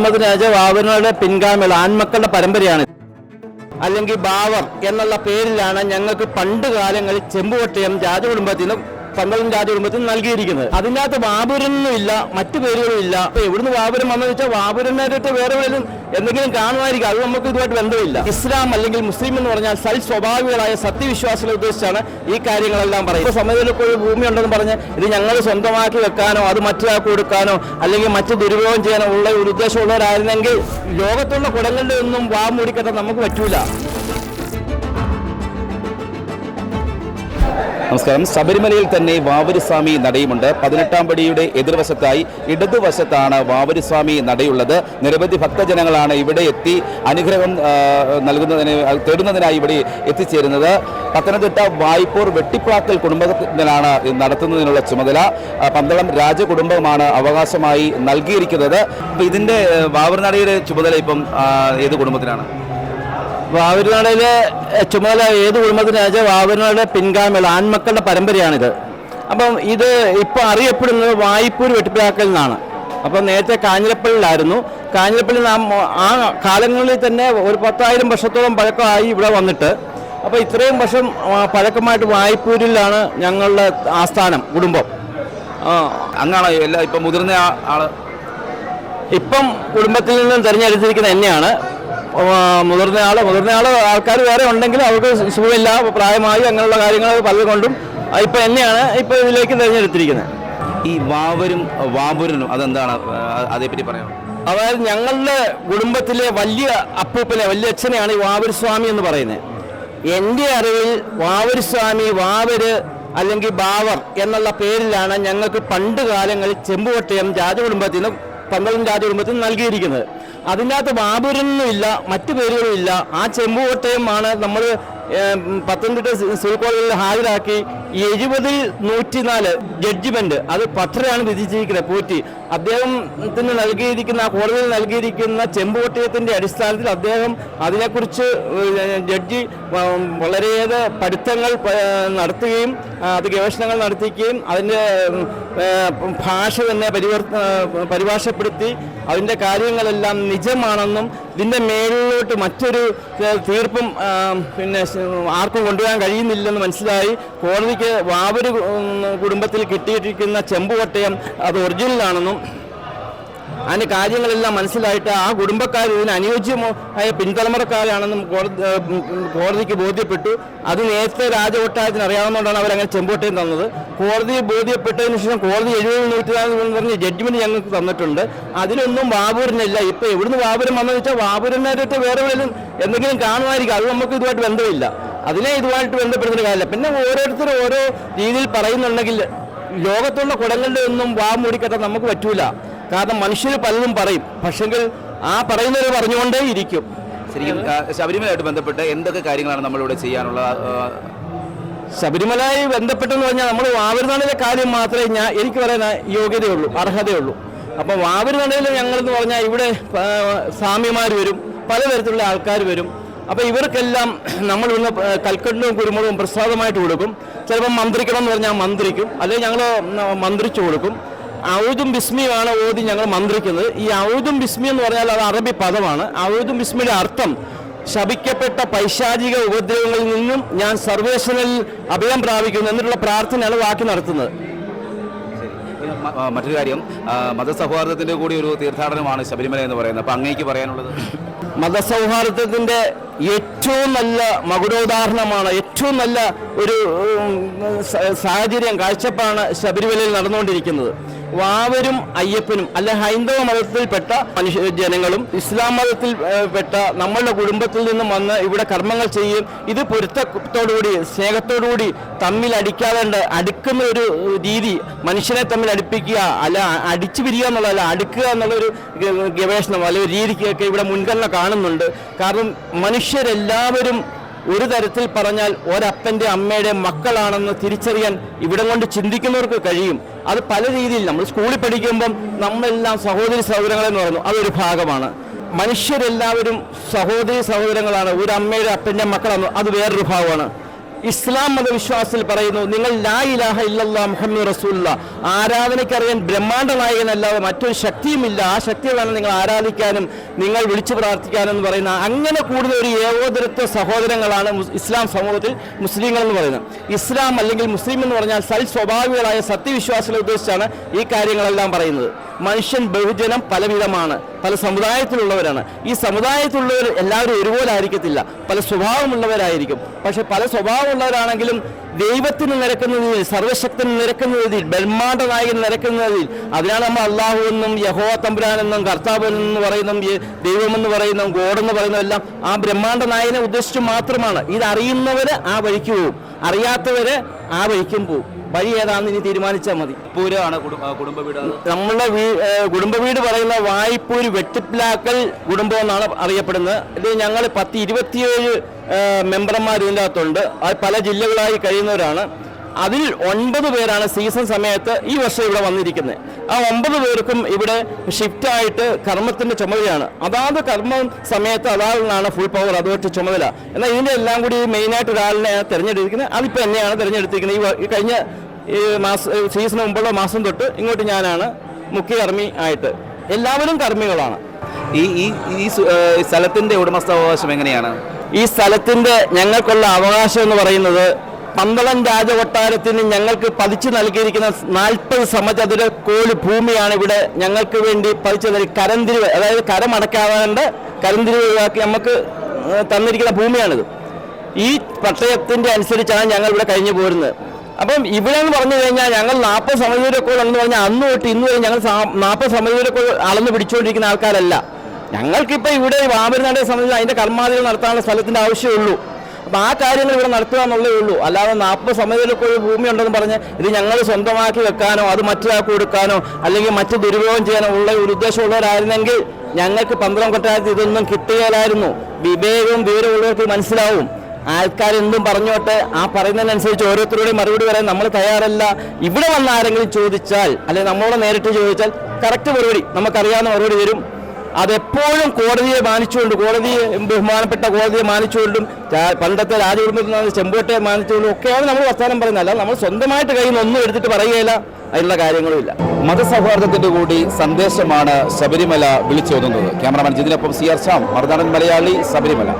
കുടുംബത്തിന് വെച്ചാൽ വാവരുടെ പിൻഗാമികൾ ആൺമക്കളുടെ പരമ്പരയാണ്. അല്ലെങ്കിൽ ബാവർ എന്നുള്ള പേരിലാണ് ഞങ്ങൾക്ക് പണ്ട് കാലങ്ങളിൽ ചെമ്പുവട്ടയം രാജകുടുംബത്തിൽ നിന്ന് പന്തളം രാജകുടുംബത്തിന് നൽകിയിരിക്കുന്നത്. അതിനകത്ത് ബാബുരനൊന്നും ഇല്ല മറ്റു പേരുകളും ഇല്ല. അപ്പൊ എവിടുന്ന് ബാബുരൻ വന്നു വെച്ചാൽ ബാബുരനായിട്ട് വേറെ എന്തെങ്കിലും കാണുമായിരിക്കും. അത് നമുക്ക് ഇതുമായിട്ട് ബന്ധമില്ല. ഇസ്ലാം അല്ലെങ്കിൽ മുസ്ലിം എന്ന് പറഞ്ഞാൽ സൽ സ്വഭാവികളായ സത്യവിശ്വാസികളെ ഉദ്ദേശിച്ചാണ് ഈ കാര്യങ്ങളെല്ലാം പറയുന്നത്. സമയത്തിലൊക്കെ ഭൂമി ഉണ്ടെന്ന് പറഞ്ഞ് ഇത് ഞങ്ങൾ സ്വന്തമാക്കി വെക്കാനോ അത് മറ്റൊരാൾക്ക് കൊടുക്കാനോ അല്ലെങ്കിൽ മറ്റ് ദുരുപയോഗം ചെയ്യാനോ ഉള്ള ഒരു ഉദ്ദേശമുള്ളവരായിരുന്നെങ്കിൽ ലോകത്തുള്ള കുടങ്ങളുടെ ഒന്നും വാ മൂടിക്കെട്ടാൻ നമുക്ക് പറ്റൂല. നമസ്കാരം. ശബരിമലയിൽ തന്നെ വാവരുസ്വാമി നടയുമുണ്ട്. പതിനെട്ടാം പടിയുടെ എതിർവശത്തായി ഇടതുവശത്താണ് വാവരുസ്വാമി നടയുള്ളത്. നിരവധി ഭക്തജനങ്ങളാണ് ഇവിടെ എത്തി അനുഗ്രഹം നൽകുന്നതിന് തേടുന്നതിനായി ഇവിടെ എത്തിച്ചേരുന്നത്. പത്തനംതിട്ട വായ്പൂർ വെട്ടിപ്പാക്കൽ കുടുംബത്തിനാണ് നടത്തുന്നതിനുള്ള ചുമതല. പന്തളം രാജകുടുംബമാണ് അവകാശമായി നൽകിയിരിക്കുന്നത്. ഇതിന്റെ ആ, വാവൂർനടയുടെ ചുമതല ഇപ്പം ഏത് കുടുംബത്തിനാണ് വാവൂരിനാടിലെ ചുമതല ഏത് കുടുംബത്തിന് വെച്ചാൽ വാവൂരിനാട് പിൻഗാമികൾ ആൺമക്കളുടെ പരമ്പരയാണിത്. അപ്പം ഇത് ഇപ്പോൾ അറിയപ്പെടുന്നത് വായ്പൂർ വെട്ടിപ്പിലാക്കൽ നിന്നാണ് അപ്പം നേരത്തെ കാഞ്ഞിരപ്പള്ളിയിലായിരുന്നു. കാഞ്ഞിരപ്പള്ളി നാം ആ കാലങ്ങളിൽ തന്നെ ഒരു പത്തായിരം വർഷത്തോളം പഴക്കമായി ഇവിടെ വന്നിട്ട് അപ്പോൾ ഇത്രയും വർഷം പഴക്കമായിട്ട് വായ്പൂരിലാണ് ഞങ്ങളുടെ ആസ്ഥാനം കുടുംബം. അങ്ങാണോ എല്ലാ ഇപ്പം മുതിർന്ന ആൾ. ഇപ്പം കുടുംബത്തിൽ നിന്നും തിരഞ്ഞെടുത്തിരിക്കുന്ന എന്നെയാണ്. ആ, മുതിർന്ന ആൾ മുതിർന്ന ആൾ ആൾക്കാർ വേറെ ഉണ്ടെങ്കിൽ അവർക്ക് സുഖമില്ല പ്രായമായി അങ്ങനെയുള്ള കാര്യങ്ങൾ പലതുകൊണ്ടും ഇപ്പൊ എന്നെയാണ് ഇപ്പൊ ഇതിലേക്ക് തിരഞ്ഞെടുത്തിരിക്കുന്നത്. ഈ വാവരും വാപുരനും അതെന്താണ്? അതേപ്പറ്റി പറയാം അതായത് ഞങ്ങളുടെ കുടുംബത്തിലെ വലിയ അപ്പൂപ്പനെ വലിയ അച്ഛനെയാണ് ഈ വാവൂർ സ്വാമി എന്ന് പറയുന്നത്. എന്റെ അറിവിൽ വാവൂർ സ്വാമി വാവര് അല്ലെങ്കിൽ ബാവർ എന്നുള്ള പേരിലാണ് ഞങ്ങൾക്ക് പണ്ട് കാലങ്ങളിൽ ചെമ്പുവട്ടയം രാജകുടുംബത്തിൽ നിന്ന് പന്തളം രാജകുടുംബത്തിൽ നിന്ന് നൽകിയിരിക്കുന്നത്. അതിനകത്ത് ബാബുരനൊന്നും ഇല്ല മറ്റു പേരുകളും ഇല്ല. ആ ചെമ്പുകോട്ടയമാണ് നമ്മൾ പത്തനംതിട്ട സിവിൽ കോടതിയിൽ ഹാജരാക്കി എഴുപതിൽ നൂറ്റിനാല് ജഡ്ജ്മെന്റ് അത് പത്രയാണ് വിധിച്ചിരിക്കുന്നത് പോറ്റി. അദ്ദേഹത്തിന് നൽകിയിരിക്കുന്ന കോടതിയിൽ നൽകിയിരിക്കുന്ന ചെമ്പുകോട്ടയത്തിന്റെ അടിസ്ഥാനത്തിൽ അദ്ദേഹം അതിനെക്കുറിച്ച് ജഡ്ജി വളരെയേറെ പഠിത്തങ്ങൾ നടത്തുകയും അത് ഗവേഷണങ്ങൾ നടത്തിക്കുകയും അതിന്റെ ഭാഷ തന്നെ പരിവർത്ത പരിഭാഷപ്പെടുത്തി അതിന്റെ കാര്യങ്ങളെല്ലാം നിജമാണെന്നും ഇതിന്റെ മേലിലോട്ട് മറ്റൊരു തീർപ്പും പിന്നെ ആർക്കും കൊണ്ടുവരാൻ കഴിയുന്നില്ലെന്ന് മനസ്സിലായി. കോടതിക്ക് വാവര് കുടുംബത്തിൽ കിട്ടിയിട്ടിരിക്കുന്ന ചെമ്പുവട്ടയം അത് ഒറിജിനലാണെന്നും അതിന്റെ കാര്യങ്ങളെല്ലാം മനസ്സിലായിട്ട് ആ കുടുംബക്കാർ ഇതിന് അനുയോജ്യമായ പിൻതലമുറക്കാരാണെന്നും കോടതി കോടതിക്ക് ബോധ്യപ്പെട്ടു. അത് നേരത്തെ രാജകൊട്ടാരത്തിന് അറിയാവുന്നതുകൊണ്ടാണ് അവരങ്ങനെ ചെമ്പോട്ടയും തന്നത്. കോടതി ബോധ്യപ്പെട്ടതിന് ശേഷം കോടതി എഴുപത് നൂറ്റിനാല് എന്ന് പറഞ്ഞ് ജഡ്ജ്മെന്റ് ഞങ്ങൾക്ക് തന്നിട്ടുണ്ട്. അതിലൊന്നും ബാബൂരിനില്ല ഇപ്പൊ എവിടുന്ന് ബാബുരൻ വന്നെന്ന് വെച്ചാൽ ബാബുരനായിട്ട് വേറെ വേറെ എന്തെങ്കിലും കാണുമായിരിക്കും. അത് നമുക്ക് ഇതുമായിട്ട് ബന്ധമില്ല. അതിനെ ഇതുമായിട്ട് ബന്ധപ്പെടുന്ന കാര്യമില്ല. പിന്നെ ഓരോരുത്തരും ഓരോ രീതിയിൽ പറയുന്നുണ്ടെങ്കിൽ ലോകത്തുള്ള കുടങ്ങളുടെ ഒന്നും വാ മൂടിക്കെട്ടാൻ നമുക്ക് പറ്റൂല. കാരണം മനുഷ്യർ പലതും പറയും. പക്ഷെങ്കിൽ ആ പറയുന്നവർ പറഞ്ഞുകൊണ്ടേ ഇരിക്കും. ശരിക്കും ശബരിമലയായിട്ട് ബന്ധപ്പെട്ട് എന്തൊക്കെ കാര്യങ്ങളാണ് നമ്മളിവിടെ ചെയ്യാനുള്ള ശബരിമലയായി ബന്ധപ്പെട്ടെന്ന് പറഞ്ഞാൽ നമ്മൾ വാവരുനാടിലെ കാര്യം മാത്രമേ ഞാൻ എനിക്ക് പറയാൻ യോഗ്യതയുള്ളൂ അർഹതയുള്ളൂ. അപ്പം വാവരുനാടിൽ ഞങ്ങളെന്ന് പറഞ്ഞാൽ ഇവിടെ സാമ്യമാർ സ്വാമിമാർ വരും പലതരത്തിലുള്ള ആൾക്കാർ വരും. അപ്പോൾ ഇവർക്കെല്ലാം നമ്മൾ ഇന്ന് കൽക്കട്ടിലും കുരുമുളകും പ്രസാദമായിട്ട് കൊടുക്കും. ചിലപ്പോൾ മന്ത്രിക്കണം എന്ന് പറഞ്ഞാൽ മന്ത്രിക്കും. അല്ലെങ്കിൽ ഞങ്ങൾ മന്ത്രിച്ചു കൊടുക്കും. ഔദും ബിസ്മിയുമാണ് ഓതി ഞങ്ങൾ മന്ത്രിക്കുന്നത്. ഈ ഔദും ബിസ്മി എന്ന് പറഞ്ഞാൽ അത് അറബി പദമാണ്. ഔദും ബിസ്മിയുടെ അർത്ഥം ശപിക്കപ്പെട്ട പൈശാചിക ഉപദ്രവങ്ങളിൽ നിന്നും ഞാൻ സർവേശ്വരനിൽ അഭയം പ്രാപിക്കുന്നു എന്നിട്ടുള്ള പ്രാർത്ഥനയാണ് വാക്കി നടത്തുന്നത്. മറ്റൊരു കാര്യം. മതസൗഹാർദ്ദത്തിന്റെ കൂടി ഒരു തീർത്ഥാടനമാണ് ശബരിമല എന്ന് പറയുന്നത്. അപ്പൊ അങ്ങേക്ക് പറയാനുള്ളത്? മതസൗഹാർദ്ദത്തിന്റെ ഏറ്റവും നല്ല മകുടോദാഹരണമാണ് ഏറ്റവും നല്ല ഒരു സാഹചര്യം കാഴ്ചപ്പാണ് ശബരിമലയിൽ നടന്നുകൊണ്ടിരിക്കുന്നത്. വാവരും അയ്യപ്പനും അല്ലെ ഹൈന്ദവ മതത്തിൽപ്പെട്ട മനുഷ്യ ജനങ്ങളും ഇസ്ലാം മതത്തിൽ പെട്ട നമ്മളുടെ കുടുംബത്തിൽ നിന്നും വന്ന് ഇവിടെ കർമ്മങ്ങൾ ചെയ്യും. ഇത് പൊരുത്തത്തോടുകൂടി സ്നേഹത്തോടുകൂടി തമ്മിൽ അടിക്കാതെ അടുക്കുന്ന ഒരു രീതി മനുഷ്യനെ തമ്മിൽ അടുപ്പിക്കുക അല്ല അടിച്ചു പിരിയുക എന്നുള്ളതല്ല അടുക്കുക എന്നുള്ളൊരു ഗവേഷണം അല്ലെങ്കിൽ രീതിക്കൊക്കെ ഇവിടെ മുൻഗണന കാണുന്നുണ്ട്. കാരണം മനുഷ്യരെല്ലാവരും ഒരു തരത്തിൽ പറഞ്ഞാൽ ഒരപ്പന്റെ അമ്മയുടെ മക്കളാണെന്ന് തിരിച്ചറിയാൻ ഇവിടം കൊണ്ട് ചിന്തിക്കുന്നവർക്ക് കഴിയും. അത് പല രീതിയിൽ നമ്മൾ സ്കൂളിൽ പഠിക്കുമ്പം നമ്മളെല്ലാം സഹോദരി സഹോദരങ്ങളെന്ന് പറയുന്നു. അതൊരു ഭാഗമാണ്. മനുഷ്യരെല്ലാവരും സഹോദരി സഹോദരങ്ങളാണ്. ഒരു അമ്മയുടെ അപ്പന്റെ മക്കളാണ്. അത് വേറൊരു ഭാഗമാണ്. ഇസ്ലാം മതവിശ്വാസത്തിൽ പറയുന്നു നിങ്ങൾ ലാ ഇലാഹ ഇല്ലല്ലാ മുഹമ്മദ് റസൂല്ല ആരാധനയ്ക്കറിയാൻ ബ്രഹ്മാണ്ട നായകനല്ലാതെ മറ്റൊരു ശക്തിയുമില്ല. ആ ശക്തികളാണ് നിങ്ങൾ ആരാധിക്കാനും നിങ്ങൾ വിളിച്ചു പ്രാർത്ഥിക്കാനും എന്ന് പറയുന്ന അങ്ങനെ കൂടുതൽ ഒരു ഏകോദരത്വ സഹോദരങ്ങളാണ് ഇസ്ലാം സമൂഹത്തിൽ മുസ്ലിങ്ങൾ എന്ന് പറയുന്നത്. ഇസ്ലാം അല്ലെങ്കിൽ മുസ്ലിം എന്ന് പറഞ്ഞാൽ സൽ സ്വഭാവികളായ സത്യവിശ്വാസികളെ ഉദ്ദേശിച്ചാണ് ഈ കാര്യങ്ങളെല്ലാം പറയുന്നത്. മനുഷ്യൻ ബഹുജനം പലവിധമാണ്. പല സമുദായത്തിലുള്ളവരാണ്. ഈ സമുദായത്തിലുള്ളവർ എല്ലാവരും ഒരുപോലെ ആയിരിക്കത്തില്ല. പല സ്വഭാവമുള്ളവരായിരിക്കും. പക്ഷെ പല സ്വഭാവമുള്ളവരാണെങ്കിലും ദൈവത്തിന് നിരക്കുന്നതിൽ സർവശക്തന് നിരക്കുന്നതിൽ ബ്രഹ്മാണ്ഡ നായകൻ നിരക്കുന്നതിൽ അതിനാണ് നമ്മൾ അള്ളാഹു എന്നും യഹോ തമ്പുരാനെന്നും കർത്താവ് എന്ന് പറയുന്ന ദൈവമെന്ന് പറയുന്ന ഗോഡെന്ന് പറയുന്നതെല്ലാം ആ ബ്രഹ്മാണ്ഡ നായകനെ ഉദ്ദേശിച്ച് മാത്രമാണ്. ഇത് അറിയുന്നവര് ആ വഴിക്ക് പോവും അറിയാത്തവര് ആ വഴിക്കും പോവും വഴി ഏതാണെന്ന് ഇനി തീരുമാനിച്ചാൽ മതി. പൂരമാണ് കുടുംബ വീട് ഏഹ് കുടുംബ വീട് പറയുന്ന വായ്പൂര് വെട്ടിപ്പിലാക്കൽ കുടുംബം എന്നാണ് അറിയപ്പെടുന്നത്. ഇത് ഞങ്ങൾ പത്ത് ഇരുപത്തിയേഴ് മെമ്പർമാർ ഇതിന്റെ അകത്തുണ്ട് അത് പല ജില്ലകളായി കഴിയുന്നവരാണ്. അതിൽ ഒൻപത് പേരാണ് സീസൺ സമയത്ത് ഈ വർഷം ഇവിടെ വന്നിരിക്കുന്നത്. ആ ഒമ്പത് പേർക്കും ഇവിടെ ഷിഫ്റ്റായിട്ട് കർമ്മത്തിന്റെ ചുമതലയാണ്. അതാത് കർമ്മ സമയത്ത് അതാളിനാണ് ഫുൾ പവർ അതോറിറ്റി ചുമതല. എന്നാൽ ഇതിന്റെ എല്ലാം കൂടി മെയിനായിട്ട് ഒരാളിനെ തിരഞ്ഞെടുത്തിരിക്കുന്നത് അതിപ്പോൾ എന്നെയാണ് തിരഞ്ഞെടുത്തിരിക്കുന്നത്. ഈ കഴിഞ്ഞ ഈ മാസ സീസൺ മുമ്പുള്ള മാസം തൊട്ട് ഇങ്ങോട്ട് ഞാനാണ് മുഖ്യ കർമ്മി ആയിട്ട്. എല്ലാവരും കർമ്മികളാണ്. ഈ ഈ ഈ സ്ഥലത്തിന്റെ ഉടമസ്ഥാവകാശം എങ്ങനെയാണ്? ഈ സ്ഥലത്തിന്റെ ഞങ്ങൾക്കുള്ള അവകാശം എന്ന് പറയുന്നത് പന്തളം രാജകൊട്ടാരത്തിന് ഞങ്ങൾക്ക് പതിച്ചു നൽകിയിരിക്കുന്ന നാൽപ്പത് സമചതുര കോൽ ഭൂമിയാണ് ഇവിടെ ഞങ്ങൾക്ക് വേണ്ടി പതിച്ചു നൽകി കരന്തിരിവ് അതായത് കരമടക്കാവേണ്ട കരന്തിരിവ് ഒഴിവാക്കി നമുക്ക് തന്നിരിക്കുന്ന ഭൂമിയാണിത്. ഈ പട്ടയത്തിന്റെ അനുസരിച്ചാണ് ഞങ്ങൾ ഇവിടെ കഴിഞ്ഞു പോരുന്നത്. അപ്പം ഇവിടെ എന്ന് പറഞ്ഞു കഴിഞ്ഞാൽ ഞങ്ങൾ നാൽപ്പത് സമചതുരക്കോൾ എന്ന് പറഞ്ഞാൽ അന്ന് തൊട്ട് ഇന്ന് വരെ ഞങ്ങൾ നാൽപ്പത് സമചതുരക്കോൾ അളന്ന് പിടിച്ചുകൊണ്ടിരിക്കുന്ന ആൾക്കാരല്ല. ഞങ്ങൾക്കിപ്പോൾ ഇവിടെ വാമരനാടെ സംബന്ധിച്ച് അതിന്റെ കർമാദികൾ നടത്താനുള്ള സ്ഥലത്തിന്റെ ആവശ്യമുള്ളൂ. അപ്പം ആ കാര്യങ്ങൾ ഇവിടെ നടത്തുക എന്നുള്ളേ ഉള്ളൂ. അല്ലാതെ നാൽപ്പത് സമയത്തിലൊക്കെ ഒരു ഭൂമി ഉണ്ടെന്ന് പറഞ്ഞ് ഇത് ഞങ്ങൾ സ്വന്തമാക്കി വെക്കാനോ അത് മറ്റൊരാൾക്ക് കൊടുക്കാനോ അല്ലെങ്കിൽ മറ്റ് ദുരുപയോഗം ചെയ്യാനോ ഉള്ള ഒരു ഉദ്ദേശമുള്ളവരായിരുന്നെങ്കിൽ ഞങ്ങൾക്ക് പന്ത്രണ്ട് കൊട്ടാരത്തിൽ ഇതൊന്നും കിട്ടുകയില്ലായിരുന്നു. വിവേകവും വിവരമുള്ളവർക്ക് മനസ്സിലാവും. ആൾക്കാരെന്തും പറഞ്ഞോട്ടെ ആ പറയുന്നതിനനുസരിച്ച് ഓരോരുത്തരുടെയും മറുപടി പറയാൻ നമ്മൾ തയ്യാറല്ല. ഇവിടെ വന്ന് ആരെങ്കിലും ചോദിച്ചാൽ അല്ലെങ്കിൽ നമ്മളോട് നേരിട്ട് ചോദിച്ചാൽ കറക്റ്റ് മറുപടി നമുക്കറിയാവുന്ന മറുപടി വരും അതെപ്പോഴും കോടതിയെ മാനിച്ചുകൊണ്ട് കോടതിയെ ബഹുമാനപ്പെട്ട കോടതിയെ മാനിച്ചുകൊണ്ടും പണ്ടത്തെ രാജകുടുംബത്തിൽ നിന്ന് ചെമ്പോട്ടയെ മാനിച്ചുകൊണ്ടും ഒക്കെയാണ് നമ്മൾ വർത്തമാനം പറയുന്നത്. അല്ല നമ്മൾ സ്വന്തമായിട്ട് കയ്യിൽ നിന്ന് ഒന്നും എടുത്തിട്ട് പറയുകയില്ല. അതിനുള്ള കാര്യങ്ങളുമില്ല. മതസൗഹാർദ്ദത്തിന്റെ കൂടി സന്ദേശമാണ് ശബരിമല വിളിച്ചോതുന്നത് ക്യാമറമാൻ ജിതിനൊപ്പം സി ആർ ശ്യാം മറുനാടൻ മലയാളി ശബരിമല.